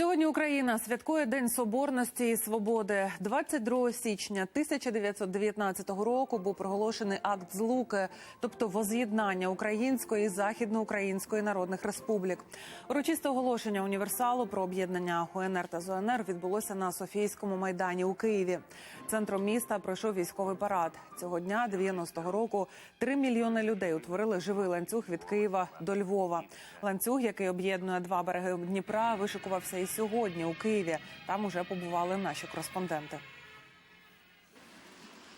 Сьогодні Україна святкує День Соборності і Свободи. 22 січня 1919 року був проголошений акт злуки, тобто воз'єднання Української і Західноукраїнської народних республік. Урочисте оголошення універсалу про об'єднання УНР та ЗУНР відбулося на Софійському майдані у Києві. Центром міста пройшов військовий парад. Цього дня, 90-го року, 3 мільйони людей утворили живий ланцюг від Києва до Львова. Ланцюг, який об'єднує два береги Дніпра, вишикувався і сьогодні у Києві. Там уже побували наші кореспонденти.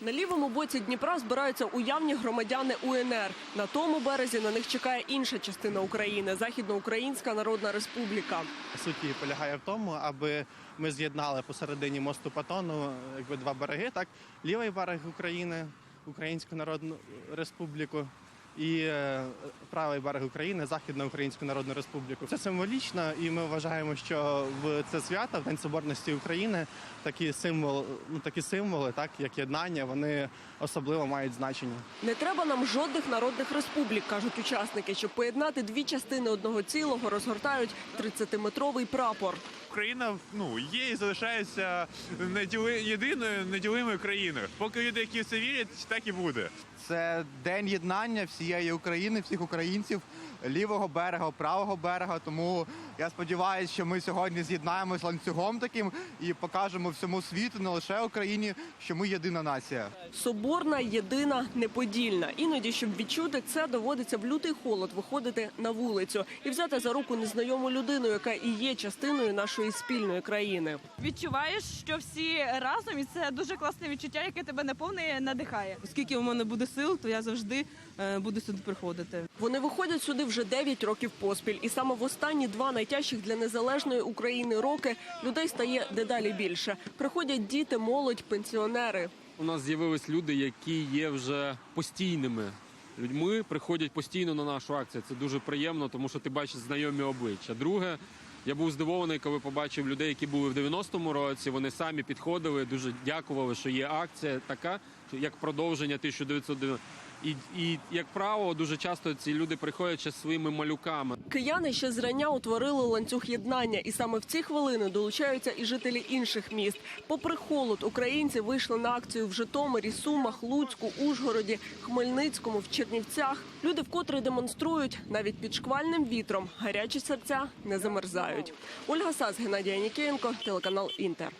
На лівому боці Дніпра збираються уявні громадяни УНР. На тому березі на них чекає інша частина України Західноукраїнська Народна Республіка. Суть її полягає в тому, аби ми з'єднали посередині мосту Патону якби два береги, так лівий берег України, Українську Народну Республіку. І е, правий берег України, Західну Українську Народну Республіку. Це символічно, і ми вважаємо, що в це свято, в День Соборності України, такі символ, ну такі символи, так як єднання, вони особливо мають значення. Не треба нам жодних народних республік, кажуть учасники. Щоб поєднати дві частини одного цілого, розгортають 30-метровий прапор. Україна ну є і залишається неділи єдиною неділимою країною. Поки люди, які в це вірять, так і буде. Це день єднання всієї України, всіх українців лівого берега, правого берега. Тому я сподіваюся, що ми сьогодні з'єднаємось ланцюгом таким і покажемо всьому світу, не лише Україні, що ми єдина нація. Соборна, єдина, неподільна. Іноді, щоб відчути це, доводиться в лютий холод виходити на вулицю і взяти за руку незнайому людину, яка і є частиною нашої спільної країни. відчуваєш, що всі разом, і це дуже класне відчуття, яке тебе наповнює, надихає. Оскільки у мене буде сил, то я завжди е, буду сюди приходити. Вони виходять сюди вже 9 років поспіль, і саме в останні два найтяжчих для незалежної України роки людей стає дедалі більше. Приходять діти, молодь, пенсіонери. У нас з'явились люди, які є вже постійними людьми, приходять постійно на нашу акцію. Це дуже приємно, тому що ти бачиш знайомі обличчя. Друге, я був здивований, коли побачив людей, які були в 90-му році. Вони самі підходили, дуже дякували, що є акція така, як продовження 1990. І, і як правило, дуже часто ці люди приходять ще своїми малюками. Кияни ще зрання утворили ланцюг єднання, і саме в ці хвилини долучаються і жителі інших міст. Попри холод, українці вийшли на акцію в Житомирі, Сумах, Луцьку, Ужгороді, Хмельницькому, в Чернівцях. Люди вкотре демонструють навіть під шквальним вітром. Гарячі серця не замерзають. Ольга Сас, Геннадій Анікієнко, телеканал Інтер.